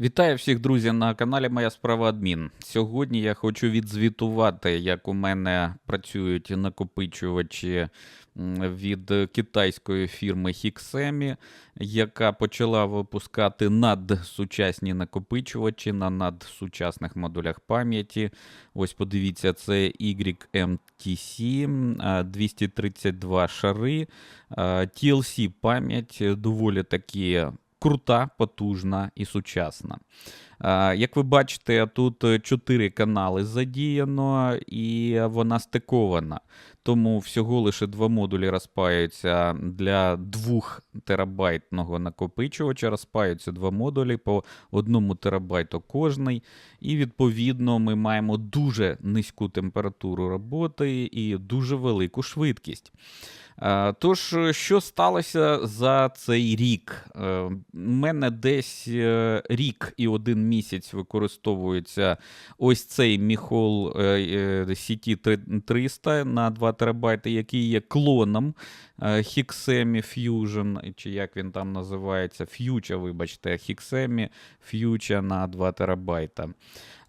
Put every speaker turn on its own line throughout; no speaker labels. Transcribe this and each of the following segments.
Вітаю всіх друзів на каналі Моя справа адмін. Сьогодні я хочу відзвітувати, як у мене працюють накопичувачі від китайської фірми Hixemi, яка почала випускати надсучасні накопичувачі на надсучасних модулях пам'яті. Ось подивіться, це YMTC, 232 шари, TLC пам'ять доволі таки крута, потужна і сучасна. Як ви бачите, тут чотири канали задіяно, і вона стикована. Тому всього лише два модулі розпаються для 2 терабайтного накопичувача. Розпаються два модулі по 1 терабайту кожний. І відповідно ми маємо дуже низьку температуру роботи і дуже велику швидкість. Е, Тож, е, що сталося за цей рік? Е, У мене десь е, рік і один місяць використовується ось цей міхол CT300 на 2 терабайти, який є клоном е, Hixemi Fusion, чи як він там називається, Future, вибачте, Hixemi Future на 2 терабайта.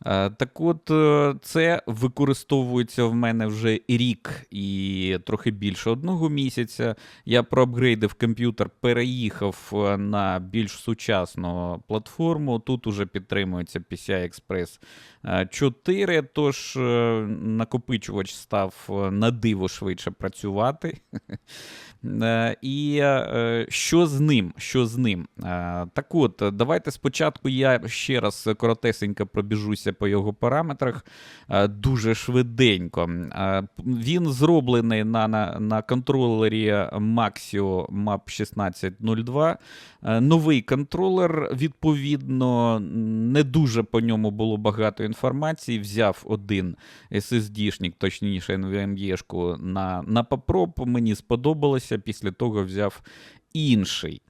Е, Так от, е, це використовується в мене вже рік і трохи більше одного місяця. Я проапгрейдив комп'ютер, переїхав е, на більш сучасну платформу. Тут уже підтримується PCI Express е, 4, тож накопичувач став на диво швидше працювати. І що з ним? Що з ним? Так от, давайте спочатку я ще раз коротесенько пробіжуся по його параметрах е, дуже швиденько. Е, Він зроблений на, на, на контролері Maxio MAP 1602. Е, Новий контролер, відповідно, не дуже по ньому було багато інформації. Взяв один SSD-шник, точніше NVMe-шку на, на попроб, мені сподобалося, після того взяв інший.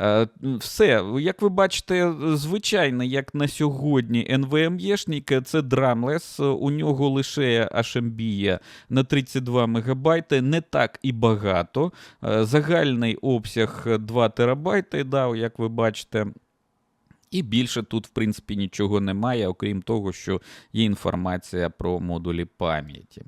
Е, Все, як ви бачите, звичайно, як на сьогодні NVMe-шник, це драмлес, у нього лише HMB на 32 МБ, не так і багато. Е, Загальний обсяг 2 ТБ, да, як ви бачите. І більше тут, в принципі, нічого немає, окрім того, що є інформація про модулі пам'яті.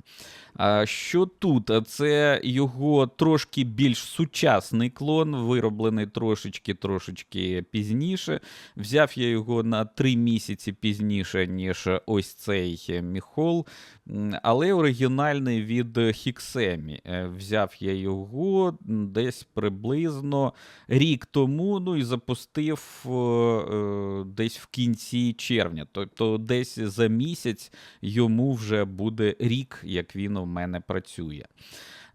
Що тут? Це його трошки більш сучасний клон, вироблений трошечки трошечки пізніше. Взяв я його на 3 місяці пізніше, ніж ось цей міхол, але оригінальний від Hixemi. Е, Взяв я його десь приблизно рік тому, ну і запустив е, е, десь в кінці червня. Тобто десь за місяць йому вже буде рік, як він у мене працює.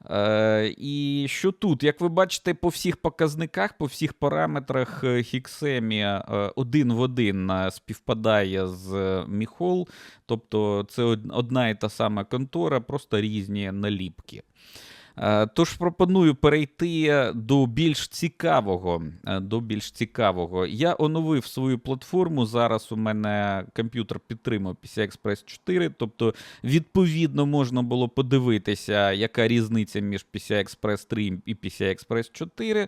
Е, і що тут? Як ви бачите, по всіх показниках, по всіх параметрах е, е, один в один е, співпадає з Міхол, тобто це одна і та сама контора, просто різні наліпки. Е, Тож пропоную перейти до більш цікавого. е, До більш цікавого. Я оновив свою платформу. Зараз у мене комп'ютер підтримує PCI Express 4, тобто, відповідно, можна було подивитися, яка різниця між PCI Express 3 і PCI Express 4. Е,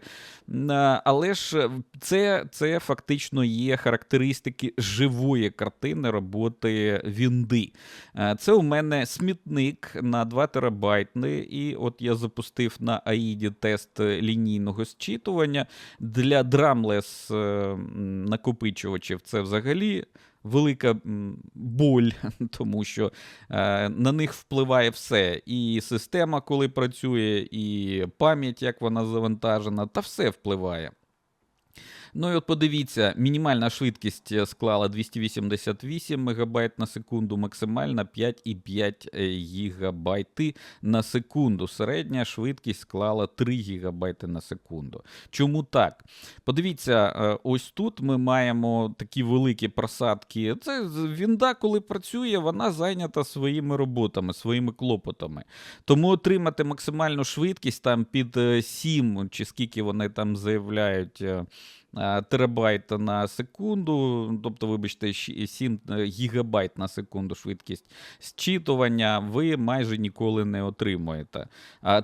Але ж це, це фактично є характеристики живої картини роботи Вінди. Е, Це у мене смітник на 2 терабайтний, і от я запустив на Аїді тест лінійного зчитування. Для Drumless е, накопичувачів це взагалі велика боль, тому що е, на них впливає все. І система, коли працює, і пам'ять, як вона завантажена, та все впливає. Ну і от подивіться, мінімальна швидкість е, склала 288 МБ на секунду, максимальна 5,5 ГБ на секунду. Середня швидкість склала 3 ГБ на секунду. Чому так? Подивіться, е, ось тут ми маємо такі великі просадки. Це вінда, коли працює, вона зайнята своїми роботами, своїми клопотами. Тому отримати максимальну швидкість там під е, 7, чи скільки вони там заявляють. Е, е, терабайта на секунду, тобто, вибачте, 7 гігабайт на секунду швидкість зчитування, ви майже ніколи не отримуєте.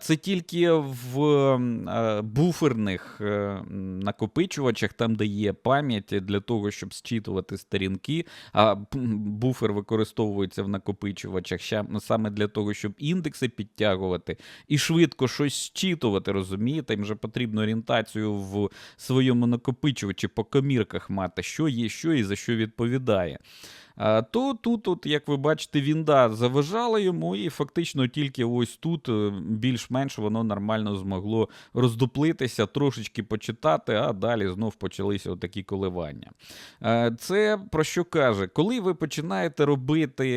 Це тільки в е, буферних е, накопичувачах, там, де є пам'ять для того, щоб зчитувати сторінки, а буфер використовується в накопичувачах саме для того, щоб індекси підтягувати і швидко щось зчитувати, розумієте? Їм же потрібно орієнтацію в своєму накопичувачі по комірках мати, що є, що і за що відповідає. То тут, от, як ви бачите, вінда заважала йому, і фактично тільки ось тут е, більш-менш воно нормально змогло роздуплитися, трошечки почитати, а далі знов почалися отакі коливання. Е, Це про що каже? Коли ви починаєте робити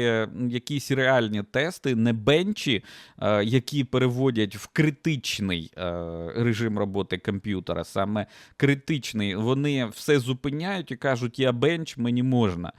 якісь реальні тести, не бенчі, е, які переводять в критичний режим роботи комп'ютера, саме критичний, вони все зупиняють і кажуть, я бенч, мені можна.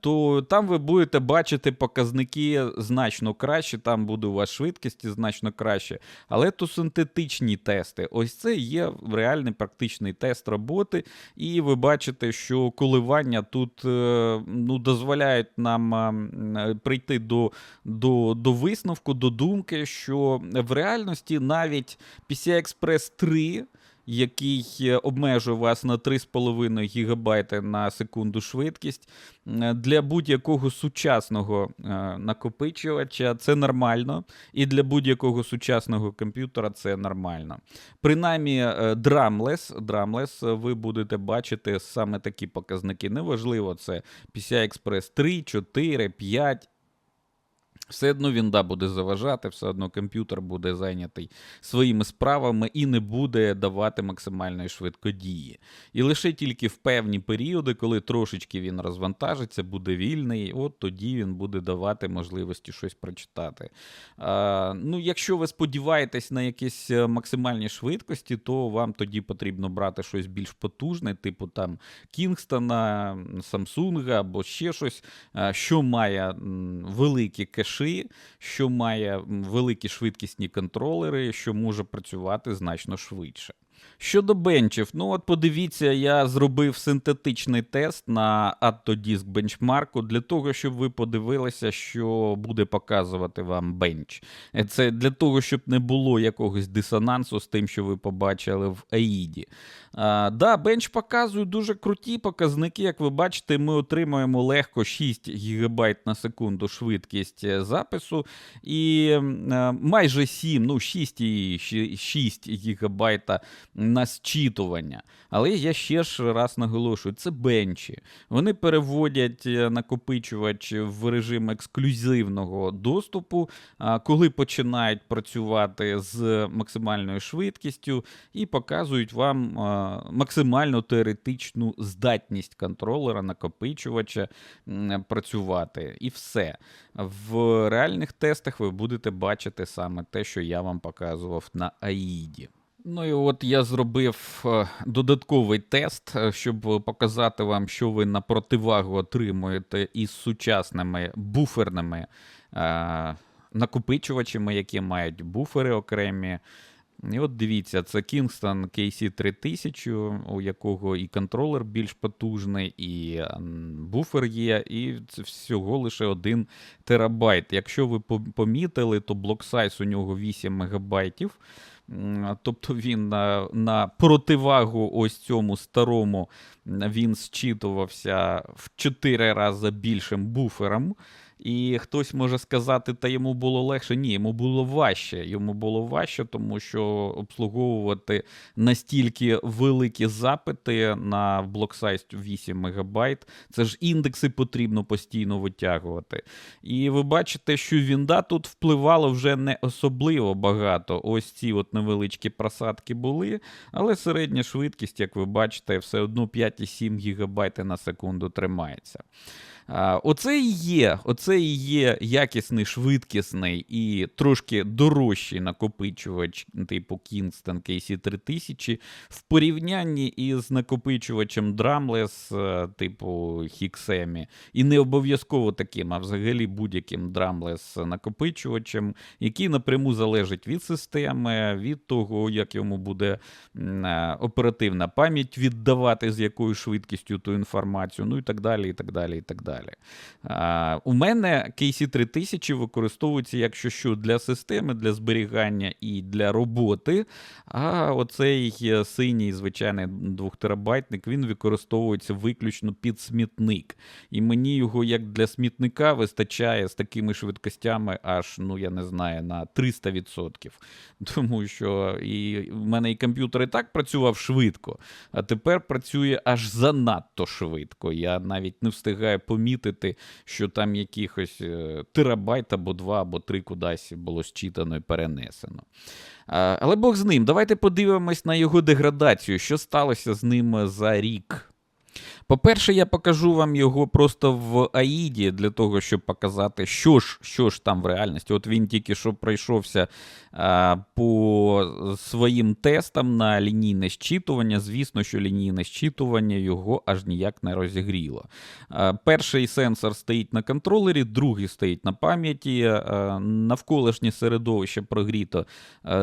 То там ви будете бачити показники значно краще, там буде у вас швидкості значно краще. Але то синтетичні тести. Ось це є реальний практичний тест роботи, і ви бачите, що коливання тут е, ну, дозволяють нам е, прийти до, до, до висновку, до думки, що в реальності навіть PCI-Express 3 який е, обмежує вас на 3,5 ГБ на секунду швидкість. е, Для будь-якого сучасного е, накопичувача це нормально, і для будь-якого сучасного комп'ютера це нормально. Принаймні, Drumless, Drumless ви будете бачити саме такі показники. Неважливо, це PCI Express 3, 4, 5. Все одно він да, буде заважати, все одно комп'ютер буде зайнятий своїми справами і не буде давати максимальної швидкодії. І лише тільки в певні періоди, коли трошечки він розвантажиться, буде вільний, от тоді він буде давати можливості щось прочитати. А, ну, якщо ви сподіваєтесь на якісь е, максимальні швидкості, то вам тоді потрібно брати щось більш потужне, типу там Кінгстона, Samsung або ще щось, що має великі кеші, що має великі швидкісні контролери, що може працювати значно швидше. Щодо бенчів, ну от подивіться, я зробив синтетичний тест на Attodisk бенчмарку для того, щоб ви подивилися, що буде показувати вам бенч. Це для того, щоб не було якогось дисонансу з тим, що ви побачили в AID. А, да, бенч показує дуже круті показники. Як ви бачите, ми отримуємо легко 6 ГБ на секунду швидкість е, запису і м, е, майже 7, ну 6 і 6 ГБ на зчитування. Але я ще ж раз наголошую, це бенчі. Вони переводять е, накопичувач в режим ексклюзивного доступу, коли починають працювати з максимальною швидкістю і показують вам а, максимальну теоретичну здатність контролера, накопичувача працювати. І все. В реальних тестах ви будете бачити саме те, що я вам показував на AID. Ну і от я зробив е, додатковий тест, е, щоб показати вам, що ви на противагу отримуєте із сучасними буферними е, накопичувачами, які мають буфери окремі. І от дивіться, це Kingston KC3000, у якого і контролер більш потужний, і буфер є, і це всього лише 1 терабайт. Якщо ви помітили, то блок сайз у нього 8 мегабайтів. Тобто він на, на противагу ось цьому старому він зчитувався в 4 рази більшим буфером. І хтось може сказати, та йому було легше. Ні, йому було важче. Йому було важче, тому що обслуговувати настільки великі запити на блок 8 МБ, це ж індекси потрібно постійно витягувати. І ви бачите, що вінда тут впливало вже не особливо багато. Ось ці от невеличкі просадки були, але середня швидкість, як ви бачите, все одно 5,7 ГБ на секунду тримається. Оце і є, оце і є якісний, швидкісний і трошки дорожчий накопичувач типу Kingston KC3000 в порівнянні із накопичувачем Drumless е, типу Hixemi. І не обов'язково таким, а взагалі будь-яким Drumless накопичувачем, який напряму залежить від системи, від того, як йому буде е, оперативна пам'ять віддавати, з якою швидкістю ту інформацію, ну і так далі. і так далі, і так далі. А, У мене KC3000 використовується, якщо що, для системи, для зберігання і для роботи. А оцей е, синій звичайний 2 терабайтник, він використовується виключно під смітник. І мені його як для смітника вистачає з такими швидкостями, аж, ну я не знаю, на 300%. Тому що і в мене і комп'ютер і так працював швидко, а тепер працює аж занадто швидко. Я навіть не встигаю помітити, що там якихось е, терабайт або два, або три кудись було считано і перенесено. Але Бог з ним. Давайте подивимось на його деградацію, що сталося з ним за рік. По-перше, я покажу вам його просто в Аїді для того, щоб показати, що ж що ж там в реальності. От він тільки що пройшовся а, по своїм тестам на лінійне щитування. Звісно, що лінійне щитування його аж ніяк не розігріло. А, перший сенсор стоїть на контролері, другий стоїть на пам'яті. Навколишнє середовище прогріто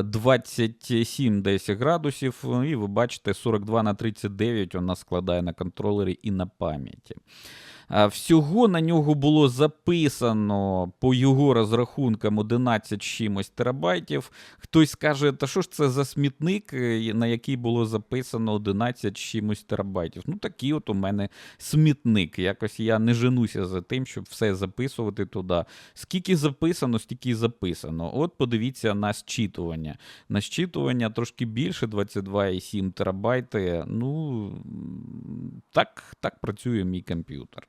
27 десь градусів, і ви бачите, 42 на 39 вона складає на контролері і на пам'яті. Всього на нього було записано по його розрахункам 11 чимось терабайтів. Хтось скаже, та що ж це за смітник, е, на який було записано 11 чимось терабайтів. Ну, такий от у мене смітник. Якось я не женуся за тим, щоб все записувати туди. Скільки записано, стільки записано. От подивіться на щитування. На щитування трошки більше 22,7 терабайти. Ну, так, так працює мій комп'ютер.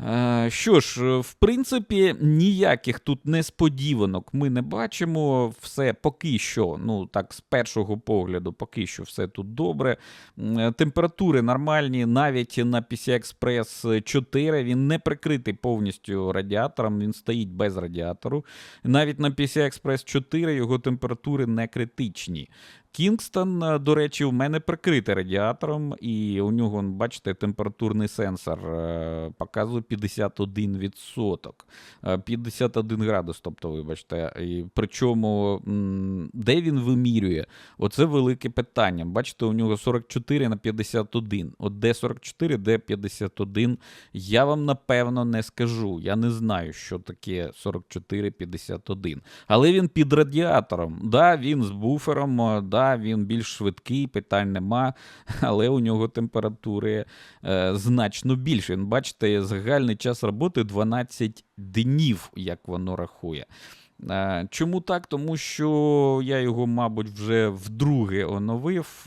Е, що ж, в принципі, ніяких тут несподіванок ми не бачимо. Все поки що, ну так, з першого погляду, поки що все тут добре. Е, температури нормальні, навіть на PCI-Express 4 він не прикритий повністю радіатором, він стоїть без радіатору. Навіть на PCI-Express 4 його температури не критичні. Кінгстон, е, до речі, у мене прикритий радіатором, і у нього, бачите, температурний сенсор е, показує 51%. 51 е, градус, тобто, вибачте. І Причому, де він вимірює? Оце велике питання. Бачите, у нього 44 на 51. От де 44, де 51. Я вам напевно не скажу. Я не знаю, що таке 44-51. Але він під радіатором. Да, Він з буфером. да, він більш швидкий, питань нема, але у нього температури е, значно більше. Бачите, загальний час роботи 12 днів, як воно рахує. Е, чому так? Тому що я його, мабуть, вже вдруге оновив.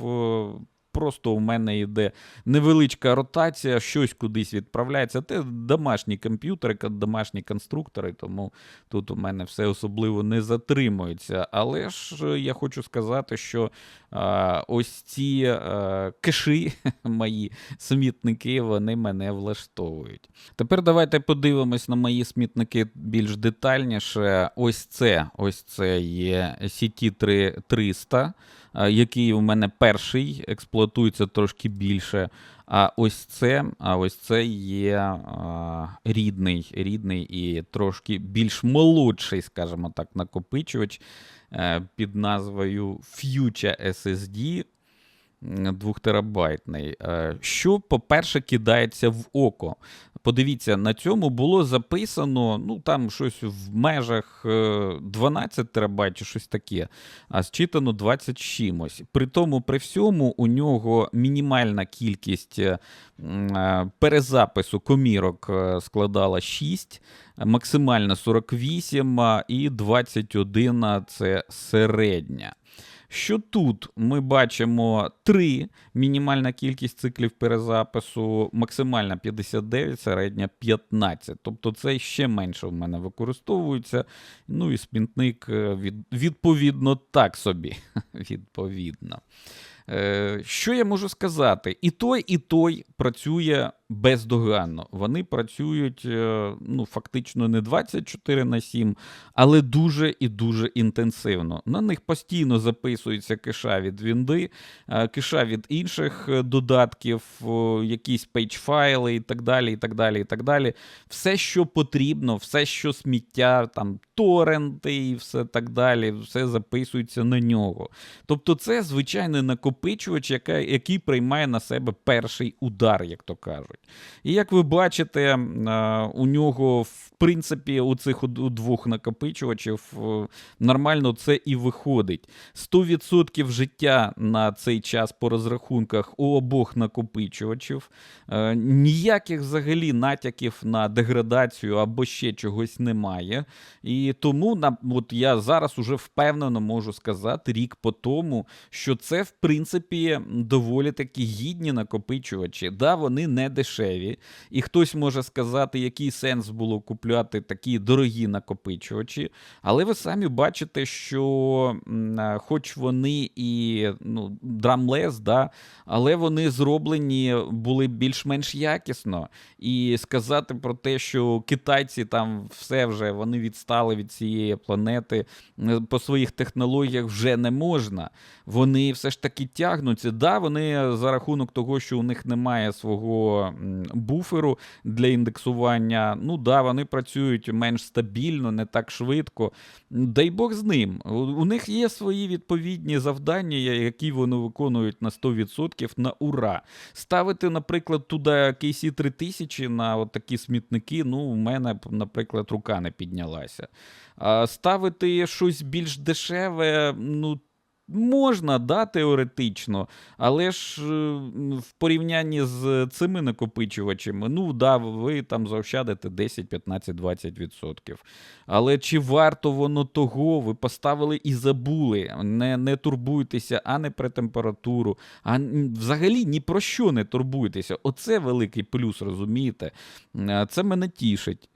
Е, просто у мене йде невеличка ротація, щось кудись відправляється. Це домашні комп'ютери, домашні конструктори, тому тут у мене все особливо не затримується. Але ж я хочу сказати, що а, ось ці а, кеші, мої смітники, вони мене влаштовують. Тепер давайте подивимось на мої смітники більш детальніше. Ось це ось це є CT 300 який у мене перший, експлуатується трошки більше. А ось це а ось це є а, рідний рідний і трошки більш молодший, скажімо так, накопичувач е, під назвою Future SSD. 2 терабайтний. Е, що, по-перше, кидається в око. Подивіться, на цьому було записано ну там щось в межах 12 е, терабайт чи щось таке, а зчитано 20 чимось. При тому, при всьому, у нього мінімальна кількість е, перезапису комірок складала 6, максимальна 48 і 21 це середня що тут ми бачимо 3 мінімальна кількість циклів перезапису, максимальна 59, середня 15. Тобто це ще менше в мене використовується. Ну і спінтник е, від, відповідно так собі. відповідно. Е, Що я можу сказати? І той, і той працює бездоганно. Вони працюють е, ну, фактично не 24 на 7, але дуже і дуже інтенсивно. На них постійно записуються кеша від Вінди, е, кеша від інших додатків, якісь пейдж-файли і так далі. і так далі, і так далі. Все, що потрібно, все, що сміття, там торренти і все так далі, все записується на нього. Тобто, це звичайний накопичувач, який приймає на себе перший удар, як то кажуть. І як ви бачите, е, у нього, в принципі, у цих двох накопичувачів е, нормально це і виходить. 100% життя на цей час по розрахунках у обох накопичувачів. Е, Ніяких взагалі натяків на деградацію або ще чогось немає. І тому от я зараз уже впевнено можу сказати рік по тому, що це, в принципі, доволі таки гідні накопичувачі. Да, вони не дешеві. І хтось може сказати, який сенс було купляти такі дорогі накопичувачі. Але ви самі бачите, що хоч вони і ну, драмлес, да, але вони зроблені були більш-менш якісно. І сказати про те, що китайці там все вже вони відстали від цієї планети е, по своїх технологіях вже не можна. Вони все ж таки тягнуться. Да, вони за рахунок того, що у них немає свого буферу для індексування. Ну да, вони працюють менш стабільно, не так швидко. Дай Бог з ним. У, них є свої відповідні завдання, які вони виконують на 100% на ура. Ставити, наприклад, туди KC 3000 на от такі смітники, ну, у мене, наприклад, рука не піднялася. Ставити щось більш дешеве, ну. Можна, да, теоретично, але ж е, в порівнянні з цими накопичувачами, ну да, ви там заощадите 10, 15, 20%. Але чи варто воно того? Ви поставили і забули. Не, не турбуйтеся, а не про температуру, а взагалі ні про що не турбуйтеся. Оце великий плюс, розумієте? Е, Це мене тішить.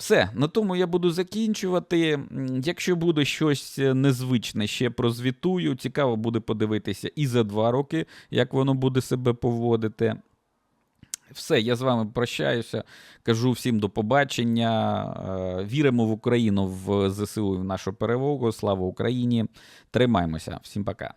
Все, на тому я буду закінчувати. Якщо буде щось е, незвичне, ще прозвітую. Цікаво буде подивитися і за два роки, як воно буде себе поводити. Все, я з вами прощаюся. Кажу всім до побачення. Е, Віримо в Україну, в ЗСУ і в нашу перемогу. Слава Україні! Тримаймося. Всім пока.